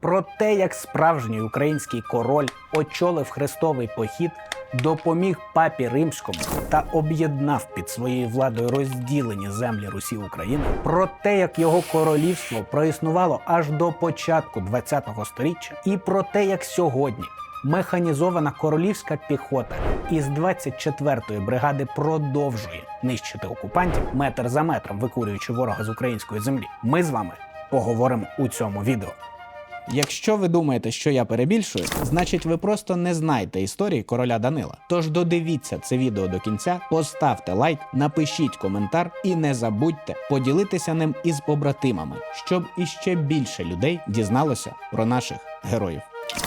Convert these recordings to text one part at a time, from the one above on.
про те, як справжній український король очолив хрестовий похід, допоміг папі римському та об'єднав під своєю владою розділені землі Русі України, про те, як його королівство проіснувало аж до початку ХХ століття, і про те, як сьогодні механізована королівська піхота із 24-ї бригади продовжує нищити окупантів метр за метром, викурюючи ворога з української землі. Ми з вами поговоримо у цьому відео. Якщо ви думаєте, що я перебільшую, значить ви просто не знаєте історії короля Данила. Тож додивіться це відео до кінця, поставте лайк, напишіть коментар і не забудьте поділитися ним із побратимами, щоб іще більше людей дізналося про наших героїв.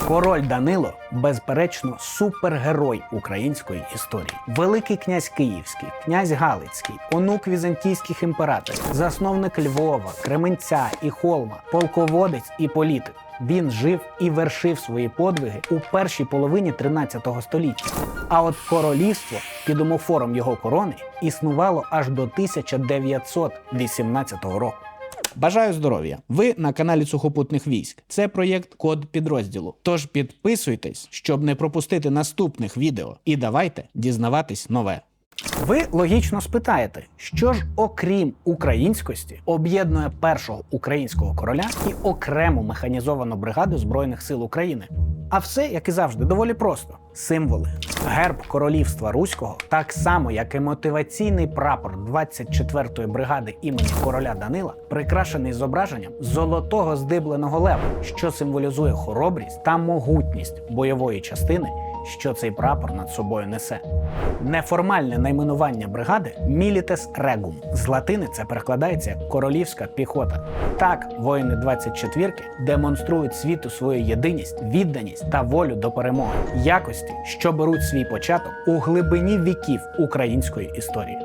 Король Данило, безперечно, супергерой української історії. Великий князь Київський, князь Галицький, онук візантійських імператорів, засновник Львова, Кременця і Холма, полководець і політик. Він жив і вершив свої подвиги у першій половині 13 століття. А от королівство під умофором його корони існувало аж до 1918 року. Бажаю здоров'я! Ви на каналі Сухопутних військ. Це проєкт Код підрозділу. Тож підписуйтесь, щоб не пропустити наступних відео. І давайте дізнаватись нове. Ви логічно спитаєте, що ж, окрім українськості, об'єднує першого українського короля і окрему механізовану бригаду Збройних сил України. А все, як і завжди, доволі просто: символи. Герб королівства Руського, так само як і мотиваційний прапор 24-ї бригади імені короля Данила, прикрашений зображенням золотого здибленого лева, що символізує хоробрість та могутність бойової частини що цей прапор над собою несе. Неформальне найменування бригади Мілітес Регум. З латини це перекладається як королівська піхота. Так, воїни 24-ки демонструють світу свою єдиність, відданість та волю до перемоги, якості, що беруть свій початок у глибині віків української історії.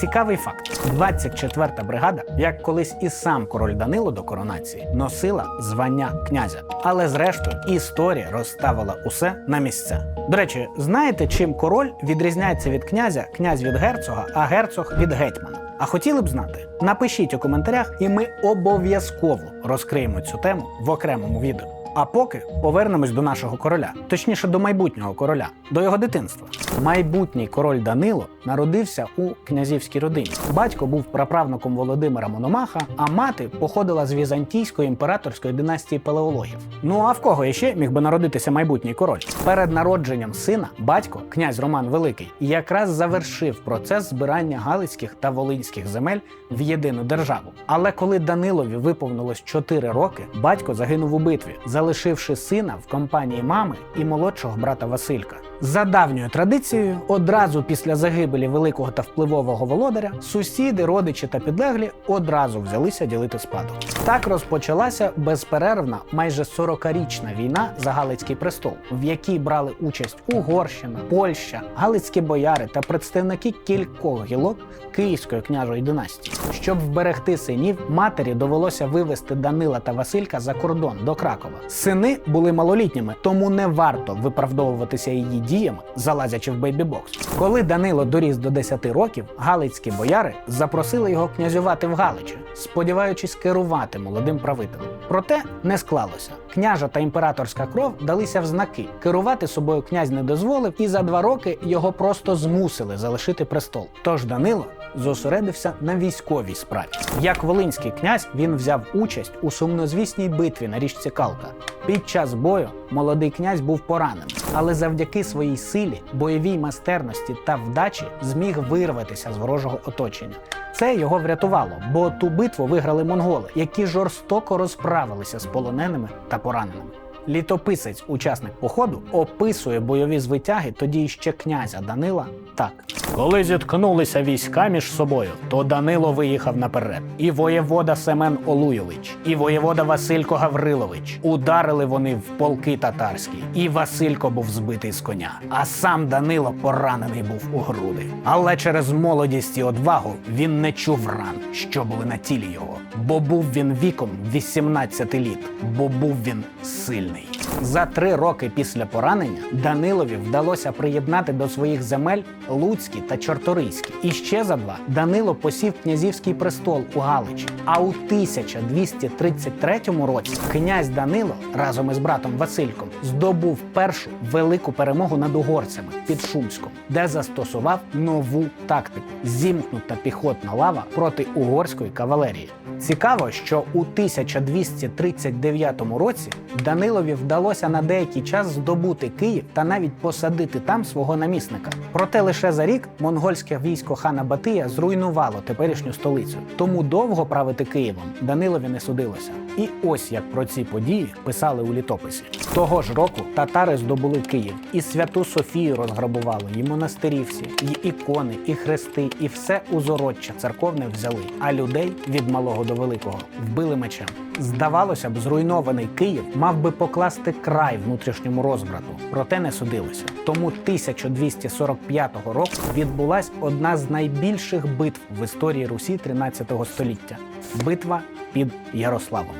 Цікавий факт: 24-та бригада, як колись і сам король Данило до коронації, носила звання князя. Але зрештою історія розставила усе на місця. До речі, знаєте, чим король відрізняється від князя, князь від герцога, а герцог від гетьмана? А хотіли б знати? Напишіть у коментарях, і ми обов'язково розкриємо цю тему в окремому відео. А поки повернемось до нашого короля, точніше до майбутнього короля, до його дитинства. Майбутній король Данило народився у князівській родині. Батько був праправником Володимира Мономаха, а мати походила з візантійської імператорської династії палеологів. Ну а в кого іще міг би народитися майбутній король? Перед народженням сина батько, князь Роман Великий, якраз завершив процес збирання галицьких та волинських земель в єдину державу. Але коли Данилові виповнилось 4 роки, батько загинув у битві, залишивши сина в компанії мами і молодшого брата Василька. За давньою традицією, одразу після загибелі великого та впливового володаря, сусіди, родичі та підлеглі одразу взялися ділити спадок. Так розпочалася безперервна, майже 40-річна війна за Галицький престол, в якій брали участь Угорщина, Польща, Галицькі бояри та представники кількох гілок Київської княжої династії. Щоб вберегти синів, матері довелося вивезти Данила та Василька за кордон до Кракова. Сини були малолітніми, тому не варто виправдовуватися її діями, залазячи в бейбі-бокс. Коли Данило доріс до 10 років, галицькі бояри запросили його князювати в Галичі, сподіваючись керувати молодим правителем. Проте не склалося. Княжа та імператорська кров далися в знаки. Керувати собою князь не дозволив, і за два роки його просто змусили залишити престол. Тож Данило зосередився на військовій справі. Як волинський князь він взяв участь у сумнозвісній битві на річці Калка. Під час бою молодий князь був поранений, але завдяки своїй силі, бойовій майстерності та вдачі зміг вирватися з ворожого оточення. Це його врятувало, бо ту битву виграли монголи, які жорстоко розправилися з полоненими та пораненими. Літописець, учасник походу, описує бойові звитяги тоді ще князя Данила так: коли зіткнулися війська між собою, то Данило виїхав наперед. І воєвода Семен Олуйович, і воєвода Василько Гаврилович. Ударили вони в полки татарські, і Василько був збитий з коня. А сам Данило поранений був у груди. Але через молодість і одвагу він не чув ран, що були на тілі його, бо був він віком 18 літ, бо був він сильний. За три роки після поранення Данилові вдалося приєднати до своїх земель Луцькі та Чорторийські. І ще за два Данило посів князівський престол у Галичі. А у 1233 році князь Данило разом із братом Васильком здобув першу велику перемогу над угорцями під Шумськом, де застосував нову тактику зімкнута піхотна лава проти угорської кавалерії. Цікаво, що у 1239 році Данилові вдалося на деякий час здобути Київ та навіть посадити там свого намісника. Проте лише за рік монгольське військо хана Батия зруйнувало теперішню столицю. Тому довго правити Києвом Данилові не судилося. І ось як про ці події писали у літописі. Того ж року татари здобули Київ, і святу Софію розграбували, і монастирі всі, і ікони, і хрести, і все узороччя церковне взяли. А людей від малого до великого вбили мечем. Здавалося б, зруйнований Київ мав би покласти край внутрішньому розбрату, проте не судилося. Тому 1245 року відбулась одна з найбільших битв в історії Русі 13 століття битва під Ярославом.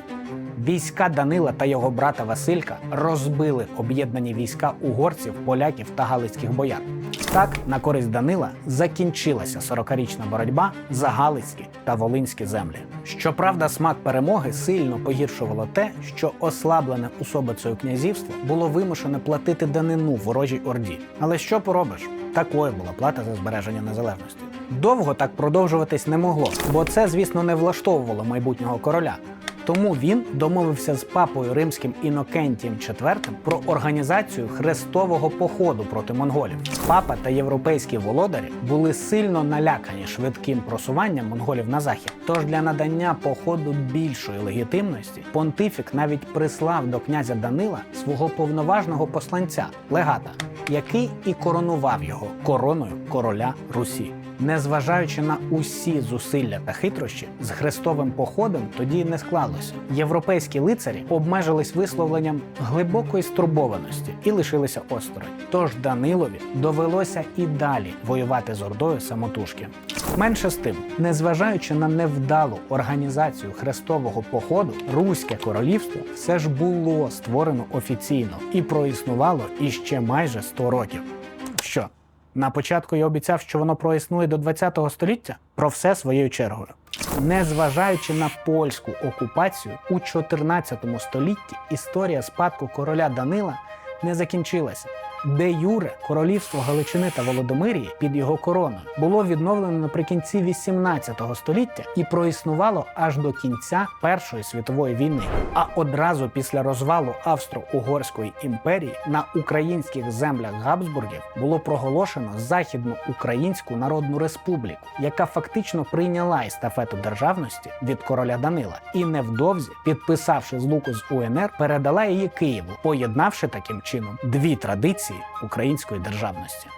Війська Данила та його брата Василька розбили об'єднані війська угорців, поляків та галицьких бояр. Так, на користь Данила закінчилася 40-річна боротьба за галицькі та волинські землі. Щоправда, смак перемоги сильно погіршувало те, що ослаблене особицею князівство було вимушене платити данину ворожій орді. Але що поробиш? Такою була плата за збереження незалежності. Довго так продовжуватись не могло, бо це, звісно, не влаштовувало майбутнього короля. Тому він домовився з папою римським Інокентієм IV про організацію хрестового походу проти монголів. Папа та європейські володарі були сильно налякані швидким просуванням монголів на захід. Тож для надання походу більшої легітимності понтифік навіть прислав до князя Данила свого повноважного посланця легата, який і коронував його короною короля Русі. Незважаючи на усі зусилля та хитрощі, з хрестовим походом тоді не склалося. Європейські лицарі обмежились висловленням глибокої стурбованості і лишилися осторонь. Тож Данилові довелося і далі воювати з ордою самотужки. Менше з тим, незважаючи на невдалу організацію хрестового походу, Руське королівство все ж було створено офіційно і проіснувало іще майже 100 років. На початку я обіцяв, що воно проіснує до 20 століття про все своєю чергою. Незважаючи на польську окупацію у 14 столітті, історія спадку короля Данила не закінчилася. Де Юре королівство Галичини та Володимирії під його короною було відновлено наприкінці 18 століття і проіснувало аж до кінця Першої світової війни. А одразу після розвалу Австро-Угорської імперії на українських землях Габсбургів було проголошено Західну Українську Народну Республіку, яка фактично прийняла естафету державності від короля Данила і невдовзі, підписавши злуку з УНР, передала її Києву, поєднавши таким чином дві традиції української державності.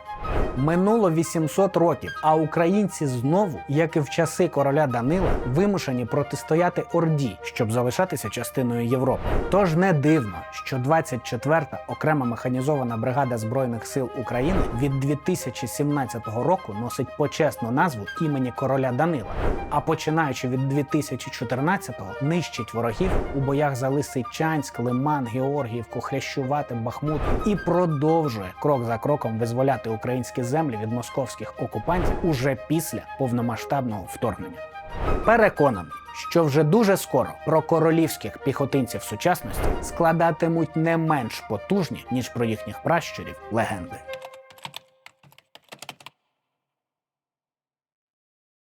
Минуло 800 років, а українці знову, як і в часи короля Данила, вимушені протистояти Орді, щоб залишатися частиною Європи. Тож не дивно, що 24-та окрема механізована бригада збройних сил України від 2017 року носить почесну назву імені короля Данила. А починаючи від 2014-го нищить ворогів у боях за Лисичанськ, Лиман, Георгіївку, Хрящувати, Бахмут і продовжує крок за кроком визволяти українські землі від московських окупантів уже після повномасштабного вторгнення. Переконаний, що вже дуже скоро про королівських піхотинців сучасності складатимуть не менш потужні ніж про їхніх пращурів легенди.